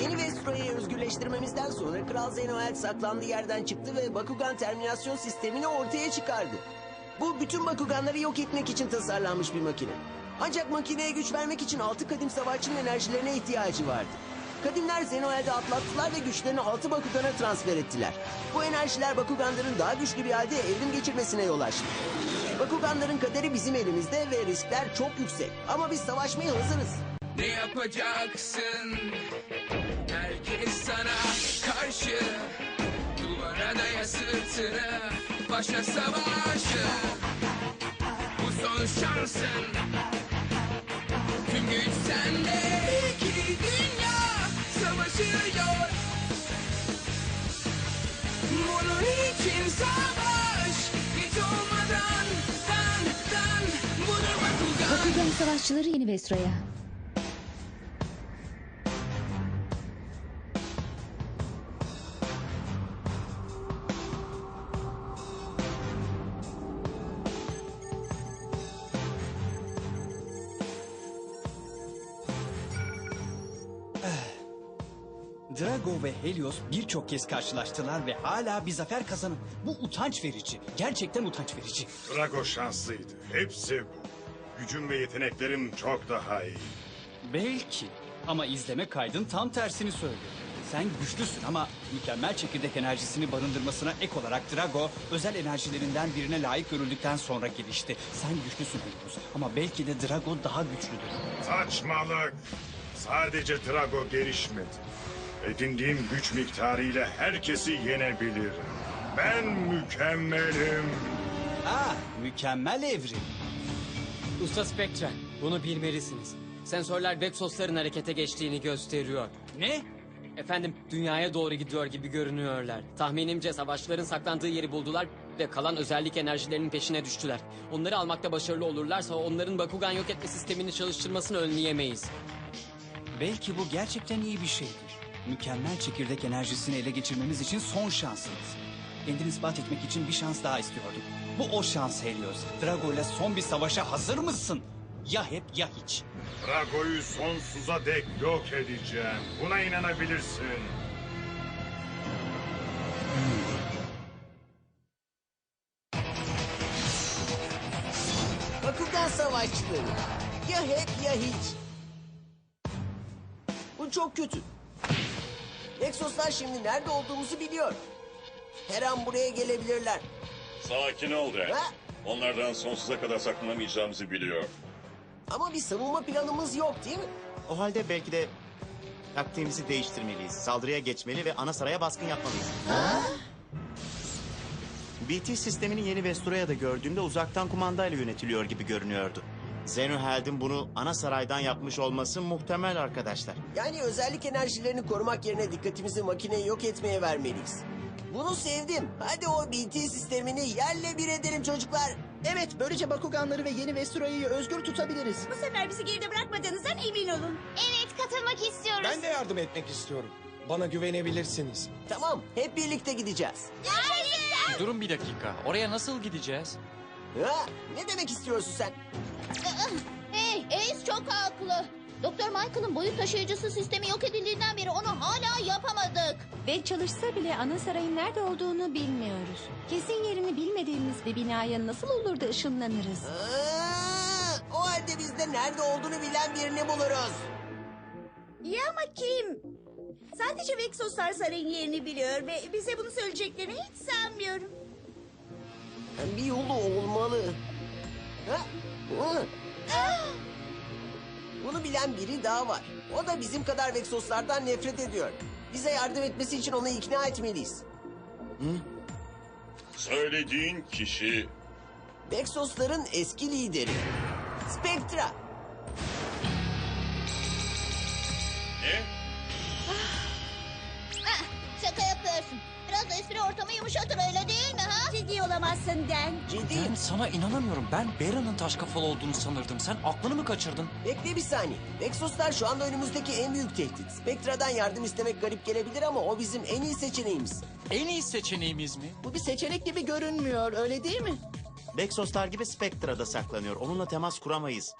Yeni Vestroya'yı özgürleştirmemizden sonra Kral Zenoel saklandığı yerden çıktı ve Bakugan terminasyon sistemini ortaya çıkardı. Bu bütün Bakuganları yok etmek için tasarlanmış bir makine. Ancak makineye güç vermek için altı kadim savaşçının enerjilerine ihtiyacı vardı. Kadimler Zenoel'de atlattılar ve güçlerini altı Bakugan'a transfer ettiler. Bu enerjiler Bakuganların daha güçlü bir halde evrim geçirmesine yol açtı. Bakuganların kaderi bizim elimizde ve riskler çok yüksek. Ama biz savaşmaya hazırız. Ne yapacaksın? Karşı Duvara daya sırtını Başa savaşı. Bu son şansın Tüm güç sende. İki dünya savaşıyor Bunun için savaş Hiç olmadan Dan dan Budur Bakugan Bakugan Savaşçıları Yeni Vestro'ya. Helios birçok kez karşılaştılar ve hala bir zafer kazanın. Bu utanç verici. Gerçekten utanç verici. Drago şanslıydı. Hepsi bu. Gücüm ve yeteneklerim çok daha iyi. Belki. Ama izleme kaydın tam tersini söylüyor. Sen güçlüsün ama mükemmel çekirdek enerjisini barındırmasına ek olarak Drago özel enerjilerinden birine layık görüldükten sonra gelişti. Sen güçlüsün Helios ama belki de Drago daha güçlüdür. Saçmalık. Sadece Drago gelişmedi. Edindiğim güç miktarıyla herkesi yenebilirim. Ben mükemmelim. Ah mükemmel evrim. Usta Spectra, bunu bilmelisiniz. Sensörler Vexosların harekete geçtiğini gösteriyor. Ne? Efendim, dünyaya doğru gidiyor gibi görünüyorlar. Tahminimce savaşçıların saklandığı yeri buldular ve kalan özellik enerjilerinin peşine düştüler. Onları almakta başarılı olurlarsa onların Bakugan yok etme sistemini çalıştırmasını önleyemeyiz. Belki bu gerçekten iyi bir şeydir. Mükemmel çekirdek enerjisini ele geçirmemiz için son şansınız. Kendini ispat etmek için bir şans daha istiyordum. Bu o şans Helios. Drago ile son bir savaşa hazır mısın? Ya hep ya hiç. Drago'yu sonsuza dek yok edeceğim. Buna inanabilirsin. Bakugan savaşçıları. Ya hep ya hiç. Bu çok kötü. Nexuslar şimdi nerede olduğumuzu biliyor. Her an buraya gelebilirler. Sakin ol Ren. Ha? Onlardan sonsuza kadar saklanamayacağımızı biliyor. Ama bir savunma planımız yok değil mi? O halde belki de taktiğimizi değiştirmeliyiz. Saldırıya geçmeli ve ana saraya baskın yapmalıyız. BT sistemini yeni Vestura'ya da gördüğümde uzaktan kumandayla yönetiliyor gibi görünüyordu. Zenoheld'in bunu ana saraydan yapmış olması muhtemel arkadaşlar. Yani özellik enerjilerini korumak yerine dikkatimizi makineyi yok etmeye vermeliyiz. Bunu sevdim. Hadi o BT sistemini yerle bir edelim çocuklar. Evet, böylece Bakuganları ve yeni Vestura'yı özgür tutabiliriz. Bu sefer bizi geride bırakmadığınızdan emin olun. Evet katılmak istiyoruz. Ben de yardım etmek istiyorum. Bana güvenebilirsiniz. Tamam, hep birlikte gideceğiz. Gerçekten. Durun bir dakika. Oraya nasıl gideceğiz? Ha, ne demek istiyorsun sen? Hey, Ace çok haklı. Doktor Michael'ın boyut taşıyıcısı sistemi yok edildiğinden beri onu hala yapamadık. Ve çalışsa bile ana sarayın nerede olduğunu bilmiyoruz. Kesin yerini bilmediğimiz bir binaya nasıl olur da ışınlanırız? Aa, o halde biz de nerede olduğunu bilen birini buluruz. Ya ama kim? Sadece Vexoslar sarayın yerini biliyor ve bize bunu söyleyeceklerini hiç sanmıyorum. Bir yolu olmalı. Ha? Hı. Bunu bilen biri daha var. O da bizim kadar Vexoslardan nefret ediyor. Bize yardım etmesi için onu ikna etmeliyiz. Söylediğin kişi Vexosların eski lideri. Spectra. ne? Biraz da espri ortamı yumuşatır öyle değil mi ha? Ciddi olamazsın Den. Ciddiyim. Ben sana inanamıyorum. Ben Bera'nın taş kafalı olduğunu sanırdım. Sen aklını mı kaçırdın? Bekle bir saniye. Vexoslar şu anda önümüzdeki en büyük tehdit. Spectra'dan yardım istemek garip gelebilir ama o bizim en iyi seçeneğimiz. En iyi seçeneğimiz mi? Bu bir seçenek gibi görünmüyor, öyle değil mi? Vexoslar gibi Spectra'da saklanıyor. Onunla temas kuramayız.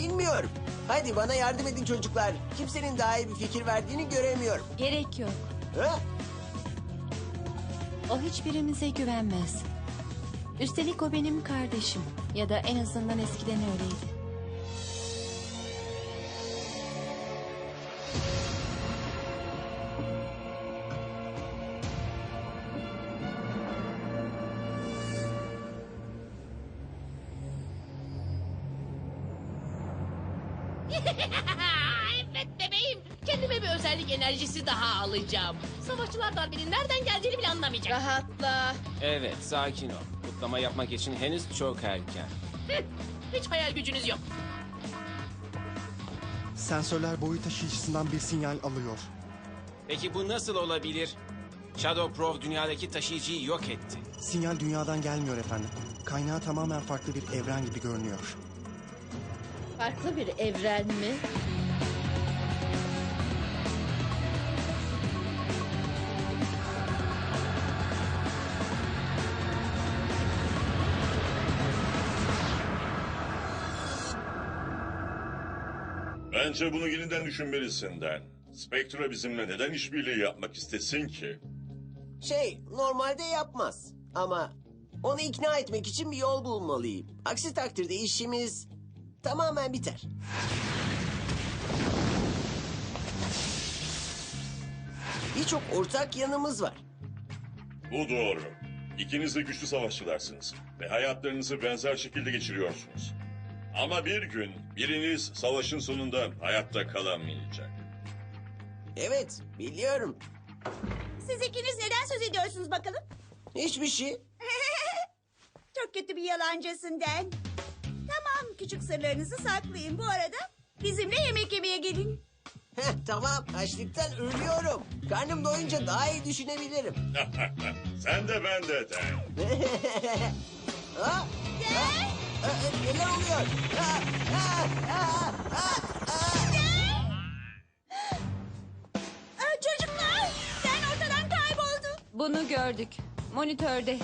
Bilmiyorum. Hadi bana yardım edin çocuklar. Kimsenin daha iyi bir fikir verdiğini göremiyorum. Gerek yok. Ha? O hiçbirimize güvenmez. Üstelik o benim kardeşim. Ya da en azından eskiden öyleydi. evet bebeğim. Kendime bir özellik enerjisi daha alacağım. Savaşçılar darbenin nereden geldiğini bile anlamayacak. Rahatla. Evet, sakin ol. Kutlama yapmak için henüz çok erken. Hiç hayal gücünüz yok. Sensörler boyut taşıyıcısından bir sinyal alıyor. Peki bu nasıl olabilir? Shadow Pro dünyadaki taşıyıcıyı yok etti. Sinyal dünyadan gelmiyor efendim. Kaynağı tamamen farklı bir evren gibi görünüyor. Farklı bir evren mi? Bence bunu yeniden düşünmelisin Den. Spectra bizimle neden işbirliği yapmak istesin ki? Şey, normalde yapmaz. Ama onu ikna etmek için bir yol bulmalıyım. Aksi takdirde işimiz tamamen biter. Birçok ortak yanımız var. Bu doğru. İkiniz de güçlü savaşçılarsınız ve hayatlarınızı benzer şekilde geçiriyorsunuz. Ama bir gün biriniz savaşın sonunda hayatta kalamayacak. Evet, biliyorum. Siz ikiniz neden söz ediyorsunuz bakalım? Hiçbir şey. Çok kötü bir yalancısın Den. Tamam küçük sırlarınızı saklayın. Bu arada bizimle yemek yemeye gelin. Heh, tamam, açlıktan ölüyorum. Karnım doyunca daha iyi düşünebilirim. Sen de ben de Den. ha? Den! Neler oluyor? Çocuklar Den ortadan kayboldu. Bunu gördük. Monitörde.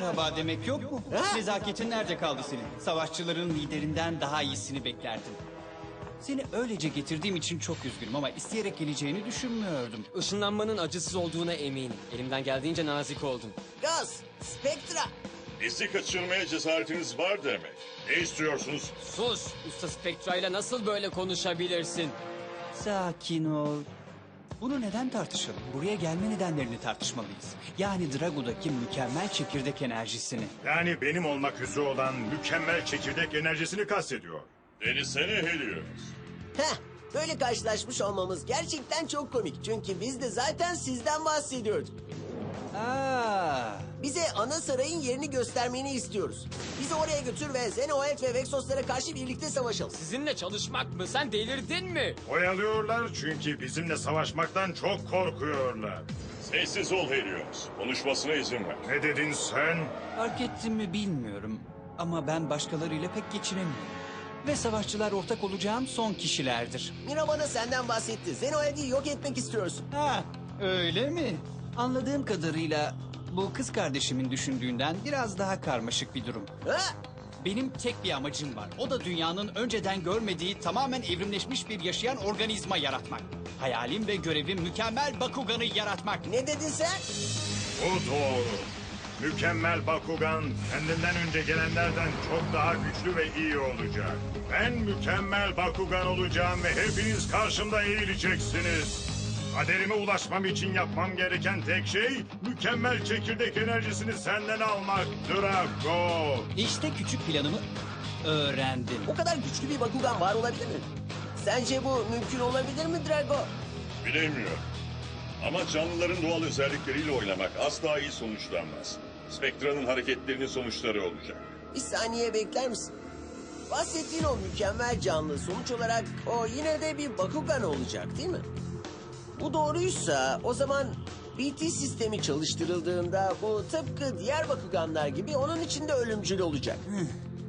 Merhaba demek yok mu? Ha? Nezaketin nerede kaldı senin? Savaşçıların liderinden daha iyisini beklerdim. Seni öylece getirdiğim için çok üzgünüm ama isteyerek geleceğini düşünmüyordum. Işınlanmanın acısız olduğuna eminim. Elimden geldiğince nazik oldum. Gaz, Spectra. Bizi kaçırmaya cesaretiniz var demek. Ne istiyorsunuz? Sus! Usta Spectra ile nasıl böyle konuşabilirsin? Sakin ol. Bunu neden tartışalım? Buraya gelme nedenlerini tartışmalıyız. Yani Drago'daki mükemmel çekirdek enerjisini. Yani benim olmak üzere olan mükemmel çekirdek enerjisini kastediyor. Beni seni Helios. Heh, böyle karşılaşmış olmamız gerçekten çok komik. Çünkü biz de zaten sizden bahsediyorduk. Bize ana sarayın yerini göstermeni istiyoruz. Bizi oraya götür ve Zenoet ve Vexoslara karşı birlikte savaşalım. Sizinle çalışmak mı? Sen delirdin mi? Oyalıyorlar çünkü bizimle savaşmaktan çok korkuyorlar. Sessiz ol Helios. Konuşmasına izin ver. Ne dedin sen? fark ettin mi bilmiyorum. Ama ben başkalarıyla pek geçinemiyorum. Ve savaşçılar ortak olacağım son kişilerdir. Mira bana senden bahsetti. Zenoet'i yok etmek istiyorsun. Ha, öyle mi? Anladığım kadarıyla bu kız kardeşimin düşündüğünden biraz daha karmaşık bir durum. Ha? Benim tek bir amacım var. O da dünyanın önceden görmediği tamamen evrimleşmiş bir yaşayan organizma yaratmak. Hayalim ve görevim mükemmel Bakugan'ı yaratmak. Ne dedin sen? Bu doğru. Mükemmel Bakugan kendinden önce gelenlerden çok daha güçlü ve iyi olacak. Ben mükemmel Bakugan olacağım ve hepiniz karşımda eğileceksiniz. Kaderime ulaşmam için yapmam gereken tek şey mükemmel çekirdek enerjisini senden almak Drago. İşte küçük planımı öğrendim. O kadar güçlü bir Bakugan var olabilir mi? Sence bu mümkün olabilir mi Drago? Bilemiyorum. Ama canlıların doğal özellikleriyle oynamak asla iyi sonuçlanmaz. Spectra'nın hareketlerinin sonuçları olacak. Bir saniye bekler misin? Bahsettiğin o mükemmel canlı sonuç olarak o yine de bir Bakugan olacak değil mi? Bu doğruysa o zaman BT sistemi çalıştırıldığında bu tıpkı diğer Bakuganlar gibi onun içinde ölümcül olacak.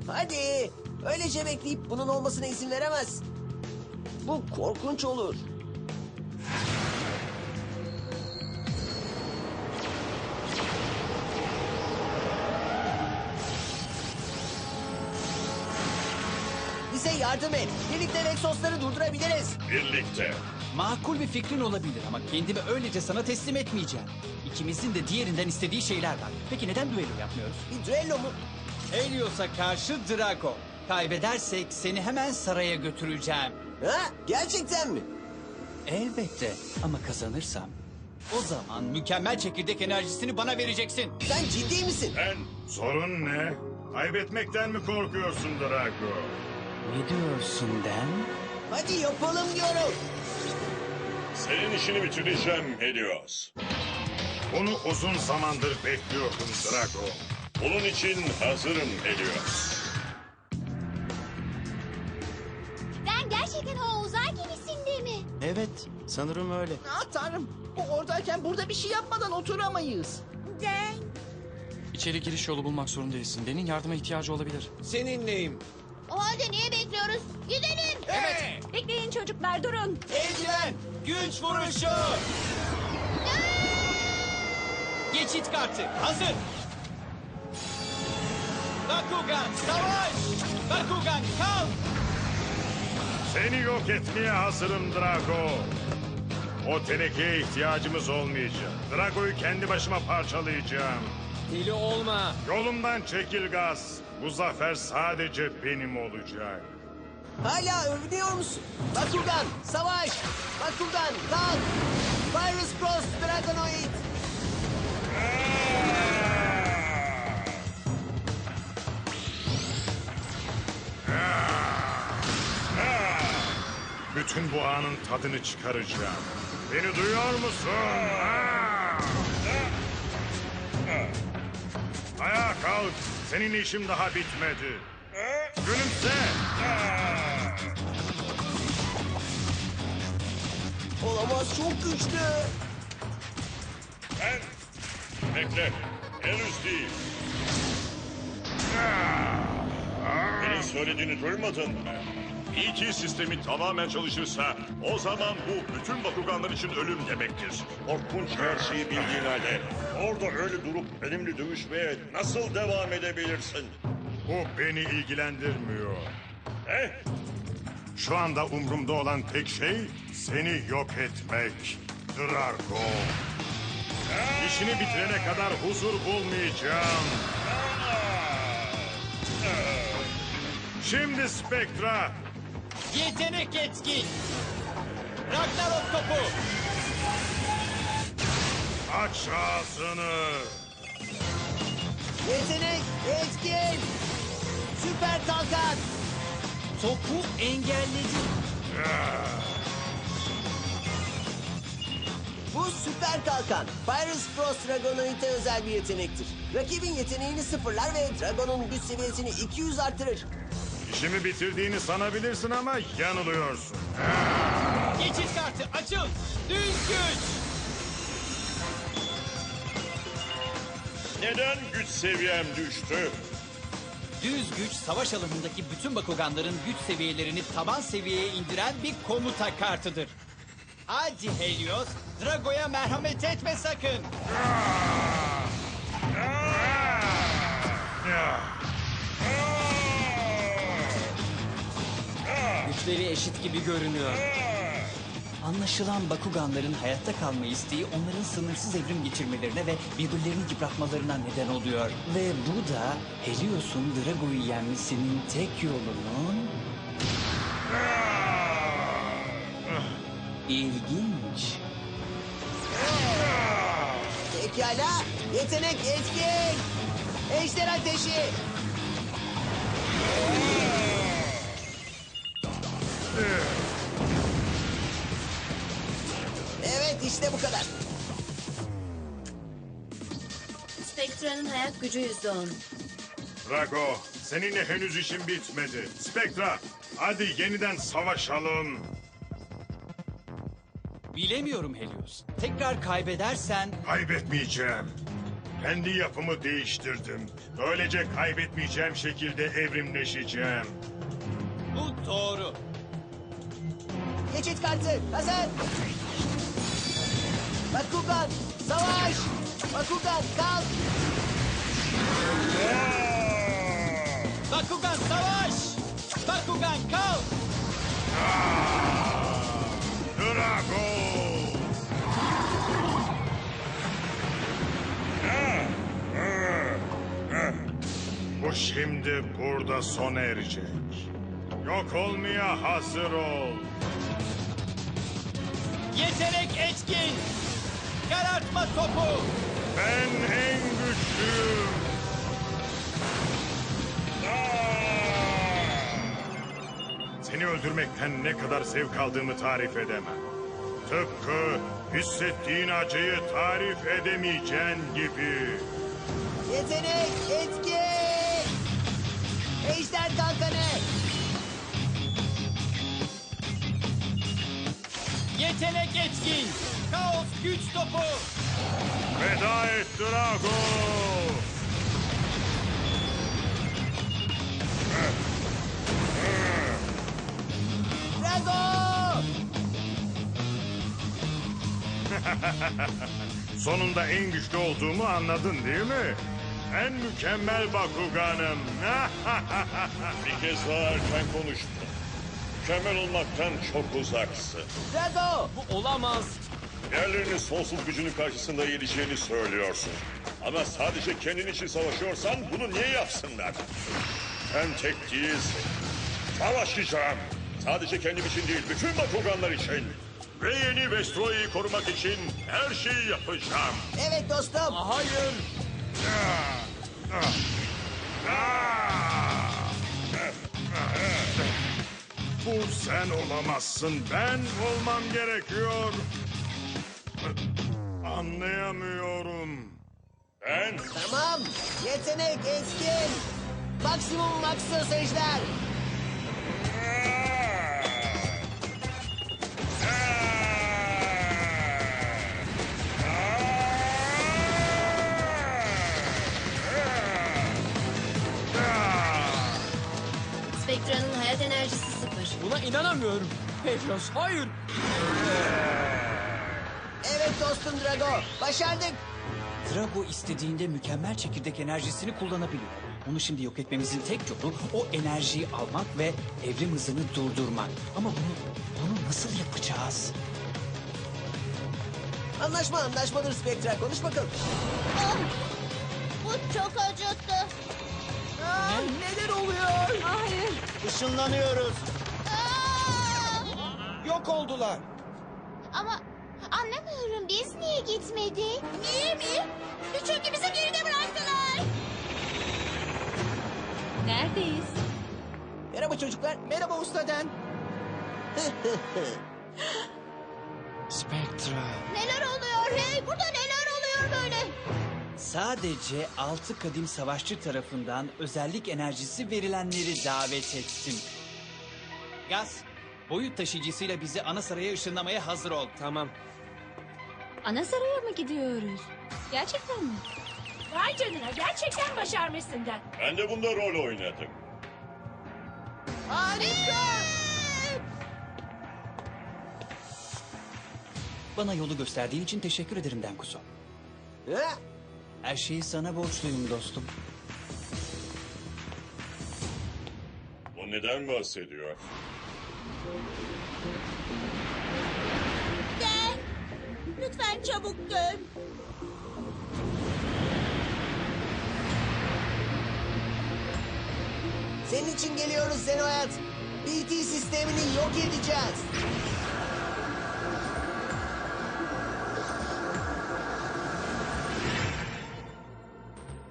Hadi Öylece bekleyip bunun olmasına izin veremez. Bu korkunç olur. Bize yardım et. Birlikte Vexosları durdurabiliriz. Birlikte. Makul bir fikrin olabilir ama kendimi öylece sana teslim etmeyeceğim. İkimizin de diğerinden istediği şeyler var. Peki neden düello yapmıyoruz? Bir düello mu? Helios'a karşı Drago. Kaybedersek seni hemen saraya götüreceğim. Ha? Gerçekten mi? Elbette ama kazanırsam o zaman mükemmel çekirdek enerjisini bana vereceksin. Sen ciddi misin? Ben Sorun ne? Kaybetmekten mi korkuyorsun Drago? Ne diyorsun Den? Hadi yapalım diyorum. Senin işini bitireceğim Helios. Bunu uzun zamandır bekliyordum Drago. Bunun için hazırım Helios. Ben gerçekten o uzay gemisinde mi? Evet, sanırım öyle. Ah tanrım. Bu oradayken burada bir şey yapmadan oturamayız. Den. İçeri giriş yolu bulmak zorundayız. Den'in yardıma ihtiyacı olabilir. Seninleyim. O halde niye bekliyoruz? Gidelim. Bekleyin çocuklar durun. Eldiven! Güç vuruşu! Geçit kartı hazır! Bakugan savaş! Bakugan kal! Seni yok etmeye hazırım Drago. O tenekeye ihtiyacımız olmayacak. Drago'yu kendi başıma parçalayacağım. Deli olma. Yolumdan çekil gaz. Bu zafer sadece benim olacak. Hala övünüyor musun? Bakugan, savaş! Bakugan, kalk! Virus Cross Dragonoid! Bütün bu anın tadını çıkaracağım. Beni duyuyor musun? Kalk. Senin işim daha bitmedi. Gülümse. Olamaz çok güçlü. Ben... Bekle. Henüz değil. Benim söylediğini duymadın mı? İki sistemi tamamen çalışırsa o zaman bu bütün Bakuganlar için ölüm demektir. Korkunç her şeyi bildiğin halde orada öyle durup benimle dövüşmeye nasıl devam edebilirsin? Bu beni ilgilendirmiyor. Eh, Şu anda umrumda olan tek şey seni yok etmek. Drago. İşini bitirene kadar huzur bulmayacağım. Şimdi Spectra. Yetenek etkin! Ragnarok topu! Aç ağzını. Yetenek, etkin! Süper kalkan! Topu engelledi. Bu süper kalkan. Virus Frost Dragonoid'e özel bir yetenektir. Rakibin yeteneğini sıfırlar ve Dragon'un güç seviyesini 200 artırır. İşimi bitirdiğini sanabilirsin ama yanılıyorsun. Geçit kartı açıl! Düz güç! neden güç seviyem düştü? Düz güç savaş alanındaki bütün Bakuganların güç seviyelerini taban seviyeye indiren bir komuta kartıdır. Hadi Helios, Drago'ya merhamet etme sakın. Güçleri eşit gibi görünüyor. Anlaşılan Bakuganların hayatta kalma isteği onların sınırsız evrim geçirmelerine ve birbirlerini yıpratmalarına neden oluyor. Ve bu da Helios'un Drago'yu yenmesinin tek yolunun... İlginç. Pekala, yetenek etkin! Ejder ateşi! İşte bu kadar. Spectra'nın hayat gücü yüzde on. Drago, seninle henüz işim bitmedi. Spectra, hadi yeniden savaşalım. Bilemiyorum Helios. Tekrar kaybedersen Kaybetmeyeceğim. Kendi yapımı değiştirdim. Böylece kaybetmeyeceğim şekilde evrimleşeceğim. Doğru. Geçit kartı hazır. Bakugan savaş. Bakugan kalk. Bakugan savaş! Bakugan kal! Drago! Bu şimdi burada sona erecek. Yok olmaya hazır ol. Yetenek etkin! Karartma topu! Ben en güçlüyüm. Seni öldürmekten ne kadar zevk aldığımı tarif edemem. Tıpkı hissettiğin acıyı tarif edemeyeceğin gibi. Yetenek etkin. Ejder kalkanı. Yetenek etkin! Kaos güç topu! Veda et Drago! Drago. Sonunda en güçlü olduğumu anladın değil mi? En mükemmel Bakuganım. Bir kez daha erken konuştun. Mükemmel olmaktan çok uzaksın. Drago. Bu olamaz. Diğerlerinin sonsuz gücünün karşısında yeneceğini söylüyorsun. Ama sadece kendin için savaşıyorsan bunu niye yapsınlar? Sen tek değilsin. Savaşacağım. Sadece kendim için değil, bütün Bakuganlar için. Ve yeni Vestroy'u korumak için her şeyi yapacağım. Evet dostum. Hayır. Bu sen olamazsın. Ben olmam gerekiyor. Anlayamıyorum. Ben Tamam. Yetenek etkin. Maksimum Maxus ejder. Spectra'nın hayat enerjisi sıfır. Buna inanamıyorum. Helios hayır. Dostum Drago. Başardık. Drago istediğinde mükemmel çekirdek enerjisini kullanabiliyor. Onu şimdi yok etmemizin tek yolu o enerjiyi almak ve evrim hızını durdurmak. Ama bunu, bunu nasıl yapacağız? Anlaşma anlaşmadır Spectra. Konuş bakalım. Ah, bu çok acıttı. Aa, neler oluyor? Hayır. Işınlanıyoruz. Aa! Yok oldular. Ama anlamıyorum biz niye gitmedik? Niye mi? Çünkü bizi geride bıraktılar. Neredeyiz? Merhaba çocuklar. Merhaba ustaden. Spectra. Neler oluyor hey? Burada neler oluyor böyle? Sadece altı kadim savaşçı tarafından özellik enerjisi verilenleri davet ettim. Gaz, boyut taşıyıcısıyla bizi ana saraya ışınlamaya hazır ol. Tamam. Ana saraya mı gidiyoruz? Gerçekten mi? Vay canına gerçekten başarmışsın Den. Ben de bunda rol oynadım. Bana yolu gösterdiğin için teşekkür ederim Denkuso. Her şeyi sana borçluyum dostum. O neden bahsediyor? Lütfen çabuk dön. Senin için geliyoruz Zenoyat. BT sistemini yok edeceğiz.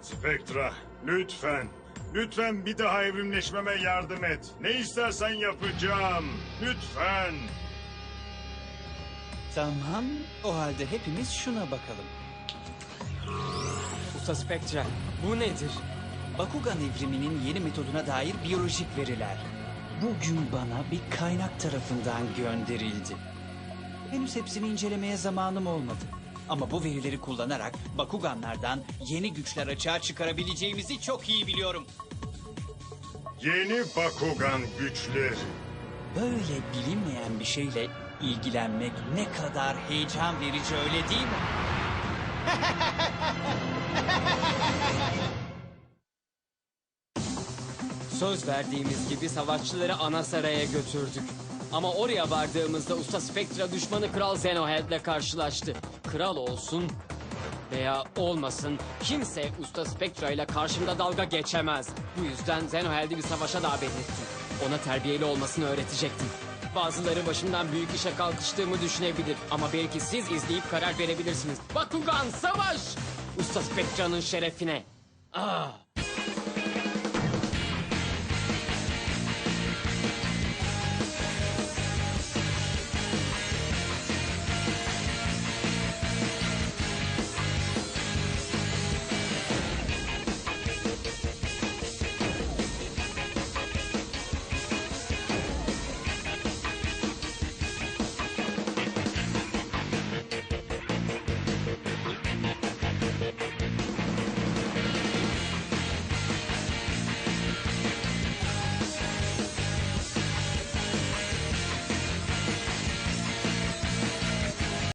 Spectra, lütfen. Lütfen bir daha evrimleşmeme yardım et. Ne istersen yapacağım. Lütfen. Tamam, o halde hepimiz şuna bakalım. Usta Spectra bu nedir? Bakugan evriminin yeni metoduna dair biyolojik veriler. Bugün bana bir kaynak tarafından gönderildi. Henüz hepsini incelemeye zamanım olmadı. Ama bu verileri kullanarak Bakuganlardan yeni güçler açığa çıkarabileceğimizi çok iyi biliyorum. Yeni Bakugan güçleri. Böyle bilinmeyen bir şeyle ilgilenmek ne kadar heyecan verici öyle değil mi? Söz verdiğimiz gibi savaşçıları ana saraya götürdük. Ama oraya vardığımızda Usta Spectra düşmanı Kral Zenohead'le karşılaştı. Kral olsun veya olmasın kimse Usta Spectra ile karşımda dalga geçemez. Bu yüzden Zenohead'i bir savaşa davet ettim. Ona terbiyeli olmasını öğretecektim. Bazıları başımdan büyük işe kalkıştığımı düşünebilir ama belki siz izleyip karar verebilirsiniz. Bakugan savaş! Usta Spectra'nın şerefine. Ah!